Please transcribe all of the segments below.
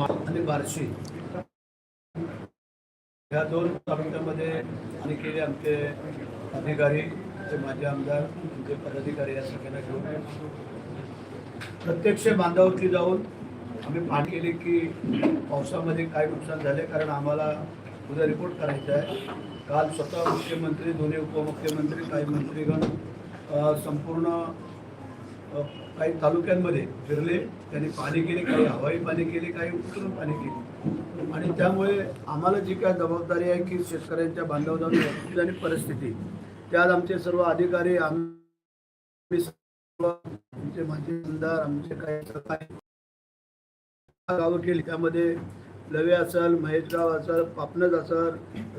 आणि बार्शी. या दोन तालुक्यामध्ये आणि केले आमचे अधिकारी ते माझे आमदार आमचे पदाधिकारी या सगळ्यांना घेऊन. प्रत्यक्ष बांधावरती जाऊन आम्ही पाहणी केली की पावसामध्ये काय नुकसान झाले कारण आम्हाला उद्या रिपोर्ट करायचा आहे. काल स्वतः मुख्यमंत्री दोन्ही उपमुख्यमंत्री काही मंत्रीगण संपूर्ण काही तालुक्यांमध्ये फिरले त्यांनी पाणी केले काही हवाई पाणी केले काही उतरून पाणी केले. आणि त्यामुळे आम्हाला जी काय जबाबदारी आहे की शेतकऱ्यांच्या बांधवांची आणि परिस्थिती त्यात आमचे सर्व अधिकारी आम्ही सर्व आमचे माजी आमदार आमचे काही गावं केली. त्यामध्ये लवे असल महेशगाव असल पापनज असल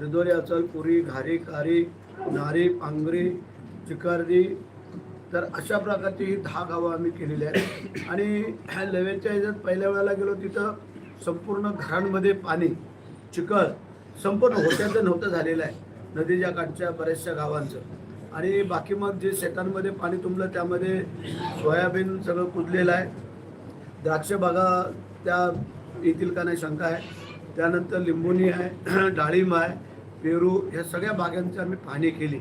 रिदोरी असल पुरी घारी खारी नारी पांगरी चिकारदी तर अशा प्रकारची ही दहा गावं आम्ही केलेली आहेत. आणि ह्या लवेच्या ह्याच्यात पहिल्या वेळेला गेलो तिथं संपूर्ण घरांमध्ये पाणी चिखल संपूर्ण होत्याचं नव्हतं झालेलं आहे. नदीच्या काठच्या बऱ्याचशा गावांचं. आणि बाकी मग जे शेतांमध्ये पाणी तुंबलं त्यामध्ये सोयाबीन सगळं कुजलेलं आहे. द्राक्ष बागा त्या येतील का नाही शंका आहे. त्यानंतर लिंबोनी आहे डाळिंब आहे पेरू ह्या सगळ्या बागांचं आम्ही पाहणी केली.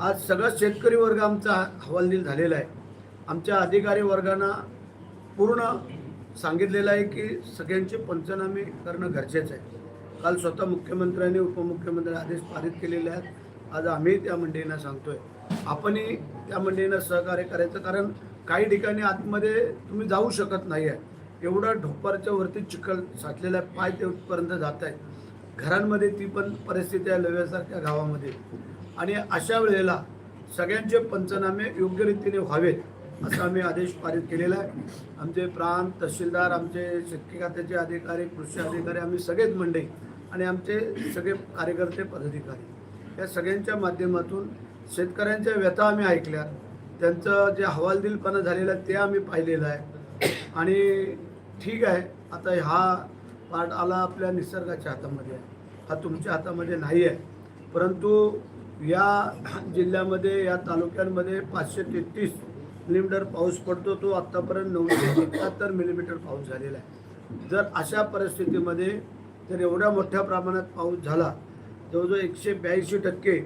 आज सगळा शेतकरी वर्ग आमचा हवालदिल झालेला आहे. आमच्या अधिकारी वर्गांना पूर्ण सांगितलेलं आहे की सगळ्यांचे पंचनामे करणं गरजेचं आहे. काल स्वतः मुख्यमंत्र्यांनी उपमुख्यमंत्री आदेश पारित केलेले आहेत. आज आम्ही त्या मंडळींना सांगतोय. आपणही त्या मंडळींना सहकार्य करायचं कारण काही ठिकाणी आतमध्ये तुम्ही जाऊ शकत नाही आहे. एवढं ढोपरच्या वरती चिखल साचलेला आहे, पाय तेपर्यंत जात आहे. घरांमध्ये ती पण परिस्थिती आहे लव्यासारख्या गावामध्ये. आणि अशा वेळेला सगळ्यांचे पंचनामे योग्य रीतीने व्हावेत असा आम्ही आदेश पारित केलेला आहे. आमचे प्रांत तहसीलदार आमचे शेतकी खात्याचे अधिकारी कृषी अधिकारी आम्ही सगळेच मंडळी आणि आमचे सगळे कार्यकर्ते पदाधिकारी या सगळ्यांच्या माध्यमातून शेतकऱ्यांच्या व्यथा आम्ही ऐकल्या. त्यांचं जे हवालदिलपणा झालेलं आहे ते आम्ही पाहिलेलं आहे. आणि ठीक आहे आता हा पार्ट आला आपल्या निसर्गाच्या हातामध्ये आहे. हा तुमच्या हातामध्ये नाही आहे. परंतु या जिल्ह्यामध्ये या तालुक्यांमध्ये पाचशे तेहतीस मिलीमीटर पाऊस पडतो. तो आत्तापर्यंत नऊशे एकाहत्तर मिलीमीटर पाऊस झालेला आहे. जर अशा परिस्थितीमध्ये जर एवढ्या मोठ्या प्रमाणात पाऊस झाला जवळजवळ एकशे ब्याऐंशी टक्के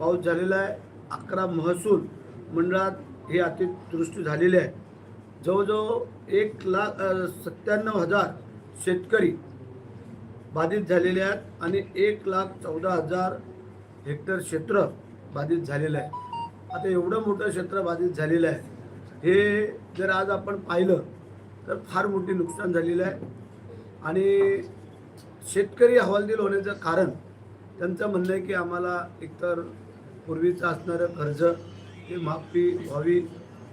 पाऊस झालेला आहे. अकरा महसूल मंडळात ही अतिदृष्टी झालेली आहे. जवळजवळ एक लाख सत्त्याण्णव हजार शेतकरी बाधित झालेले आहेत आणि एक लाख चौदा हजार हेक्टर क्षेत्र बाधित झालेलं आहे. आता एवढं मोठं क्षेत्र बाधित झालेलं आहे. हे जर आज आपण पाहिलं तर फार मोठी नुकसान झालेलं आहे. आणि शेतकरी हवालदिल होण्याचं कारण त्यांचं म्हणणं आहे की आम्हाला एकतर पूर्वीचं असणारं कर्ज ते माफी व्हावी.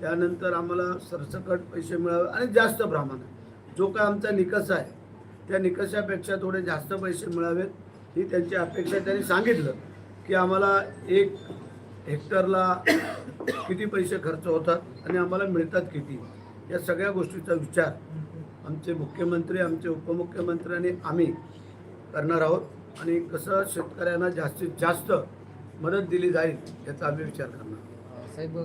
त्यानंतर आम्हाला सरसकट पैसे मिळावे आणि जास्त प्रमाणात. जो काय आमचा निकष आहे त्या निकषापेक्षा थोडे जास्त पैसे मिळावेत ही त्यांची अपेक्षा त्यांनी सांगितलं. की आम्हाला एक हेक्टरला किती पैसे खर्च होतात आणि आम्हाला मिळतात किती? या सगळ्या गोष्टीचा विचार आमचे मुख्यमंत्री आमचे उपमुख्यमंत्री आणि आम्ही करणार आहोत. आणि कसं शेतकऱ्यांना जास्तीत जास्त मदत दिली जाईल याचा आम्ही विचार करणार साहेब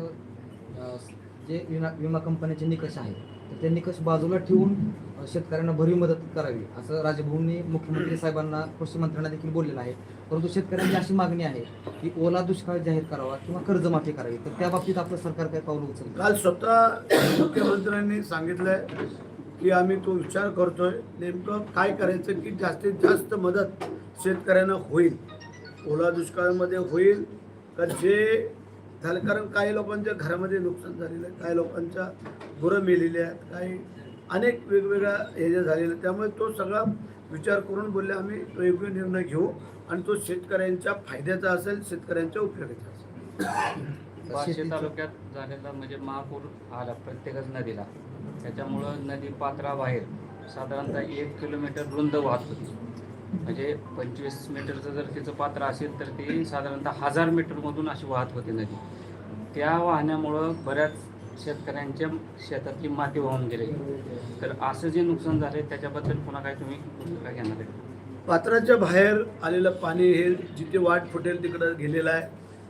जे विमा विमा कंपन्याचे निकष आहेत तर त्यांनी निकष बाजूला ठेवून शेतकऱ्यांना भरीव मदत करावी असं राजभवनने मुख्यमंत्री साहेबांना कृषी मंत्र्यांना देखील बोललेलं आहे. परंतु शेतकऱ्यांची अशी मागणी आहे की ओला दुष्काळ जाहीर करावा किंवा कर्जमाफी करावी. तर त्या बाबतीत आपलं सरकार काय पावलं उचलतं? काल स्वतः मुख्यमंत्र्यांनी सांगितलंय की आम्ही तो विचार करतोय नेमकं काय करायचं की जास्तीत जास्त मदत शेतकऱ्यांना होईल. ओला दुष्काळामध्ये होईल का जे झालं. कारण काही लोकांच्या घरामध्ये नुकसान झालेलं आहे काही लोकांच्या गुरं मेलेली आहेत काही अनेक वेगवेगळ्या ह्याच्या झालेल्या झालेलं त्यामुळे तो सगळा विचार करून बोलले आम्ही तो योग्य निर्णय घेऊ आणि तो शेतकऱ्यांच्या फायद्याचा असेल शेतकऱ्यांच्या उपयोगाचा असेल. बार्शी तालुक्यात झालेला म्हणजे महापूर आला प्रत्येकच नदीला. त्याच्यामुळं नदी पात्राबाहेर साधारणतः एक किलोमीटर रुंद वाहत होती. म्हणजे पंचवीस मीटरचं जर तिचं पात्र असेल तर ती साधारणतः हजार मीटरमधून अशी वाहत होती नदी. त्या वाहण्यामुळं बऱ्याच शेतकऱ्यांच्या शेतातली माती वाहून गेली. तर असं जे नुकसान झाले त्याच्याबद्दल पुन्हा काय तुम्ही काय घेणार आहे? पात्राच्या बाहेर आलेलं पाणी हे जिथे वाट फुटेल तिकडं गेलेलं आहे.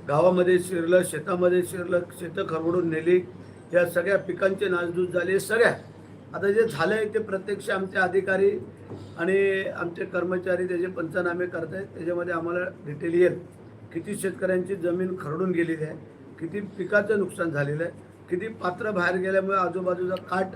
गावामध्ये शिरलं शेतामध्ये शिरलं शेतं खरवडून नेली. या सगळ्या पिकांचे नासधूस झाले. सगळ्या आता जे झालं आहे ते प्रत्यक्ष आमचे अधिकारी आणि आमचे कर्मचारी त्याचे पंचनामे करत आहेत त्याच्यामध्ये आम्हाला डिटेल येईल. किती शेतकऱ्यांची जमीन खरडून गेलेली आहे किती पिकाचं नुकसान झालेलं आहे किती पात्र बाहेर गेल्यामुळे आजूबाजूचा काट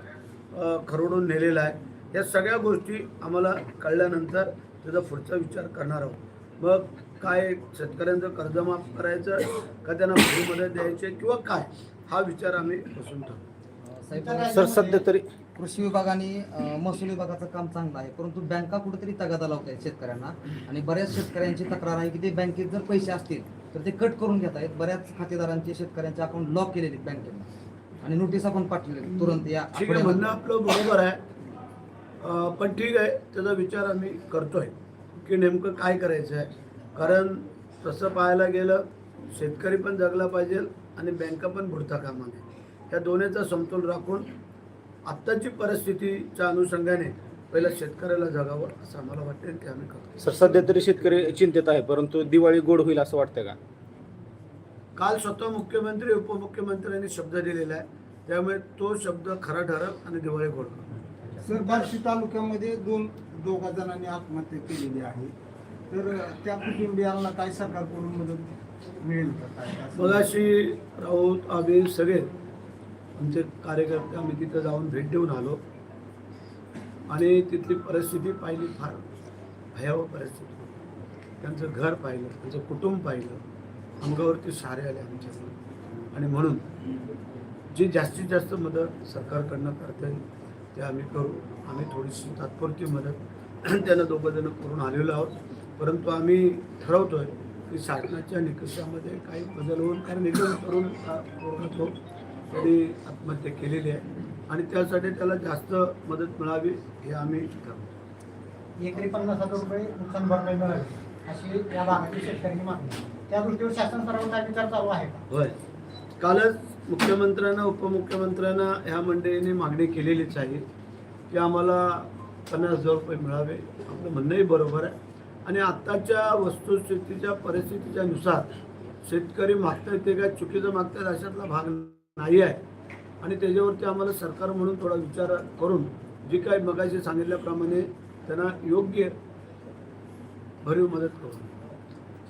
खरडून नेलेला आहे. या सगळ्या गोष्टी आम्हाला कळल्यानंतर त्याचा पुढचा विचार करणार आहोत. मग काय शेतकऱ्यांचं कर्जमाफ करायचं का त्यांना भूमी मदत द्यायची किंवा काय हा विचार आम्ही बसून ठरवू सर सध्या तरी कृषी विभागाने अं, महसूल विभागाचं काम चांगलं आहे. परंतु बँका कुठेतरी तगादा लावत आहेत शेतकऱ्यांना. आणि बऱ्याच शेतकऱ्यांची तक्रार आहे की ते बँकेत जर पैसे असतील तर ते कट करून घेत आहेत. बऱ्याच खातेदारांचे शेतकऱ्यांचे अकाउंट लॉक केलेले बँकेने आणि नोटीस आपण पाठवले तुरंत या म्हणणं. आपलं बरोबर आहे. पण ठीक आहे त्याचा विचार आम्ही करतोय की नेमकं काय करायचं आहे. कारण तसं पाहायला गेलं शेतकरी पण जगला पाहिजे आणि बँका पण बुडता कामा नये या दोन्हीचा समतोल राखून आत्ताची परिस्थितीच्या अनुषंगाने पहिला शेतकऱ्याला जगावं असं आम्हाला वाटतं ते आम्ही करतो सर सध्या तरी शेतकरी चिंतेत आहे परंतु दिवाळी गोड होईल असं वाटतं का काल स्वतः मुख्यमंत्री उपमुख्यमंत्र्यांनी शब्द दिलेला आहे त्यामुळे तो शब्द खरा ठरल आणि दिवाळी गोड. सर बार्शी तालुक्यामध्ये दोन दोघा जणांनी आत्महत्या केलेली आहे तर त्या कुटुंबियांना काय सरकारकडून मदत मिळेल का काय असं? मगाशी राऊत आम्ही सगळे आमचे कार्यकर्ते आम्ही तिथं जाऊन भेट देऊन आलो. आणि तिथली परिस्थिती पाहिली फार भयावह परिस्थिती. त्यांचं घर पाहिलं त्यांचं कुटुंब पाहिलं. अंगावरती सारे आले आमच्याकडून आणि म्हणून जी जास्तीत जास्त मदत सरकारकडनं करता येईल ते आम्ही करू. आम्ही थोडीशी तात्पुरती मदत त्यांना दोघं जण करून आलेलो आहोत. परंतु आम्ही ठरवतोय की शासनाच्या निकषामध्ये काही बदल होऊन काही निकष करून हा त्यांनी आत्महत्या केलेली आहे आणि त्यासाठी त्याला जास्त मदत मिळावी हे आम्ही ठरवतो. एकरी पन्नास हजार रुपये नुकसान भरपाई मिळावी अशी या भागातील शेतकऱ्यांची मागणी. त्या दृष्टीवर शासन काय विचार चालू आहे होय. कालच मुख्यमंत्र्यांना उपमुख्यमंत्र्यांना ह्या मंडळींनी मागणी केलेलीच आहे की आम्हाला पन्नास हजार रुपये मिळावे. आपलं म्हणणंही बरोबर आहे. आणि आत्ताच्या वस्तुस्थितीच्या परिस्थितीच्या नुसार शेतकरी मागतायत ते काय चुकीचं मागतायत अशातला भाग नाही आहे. आणि त्याच्यावरती आम्हाला सरकार म्हणून थोडा विचार करून जी काही मगाशी सांगितल्याप्रमाणे त्यांना योग्य भरीव मदत करू.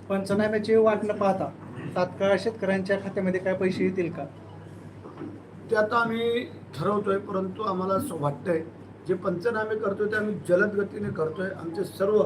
पंचनाम्याची वाट न पाहता तात्काळ शेतकऱ्यांच्या खात्यामध्ये काय पैसे येतील का? ते आता आम्ही ठरवतोय परंतु आम्हाला असं वाटतंय जे पंचनामे करतोय ते आम्ही जलद गतीने करतोय. आमचे सर्व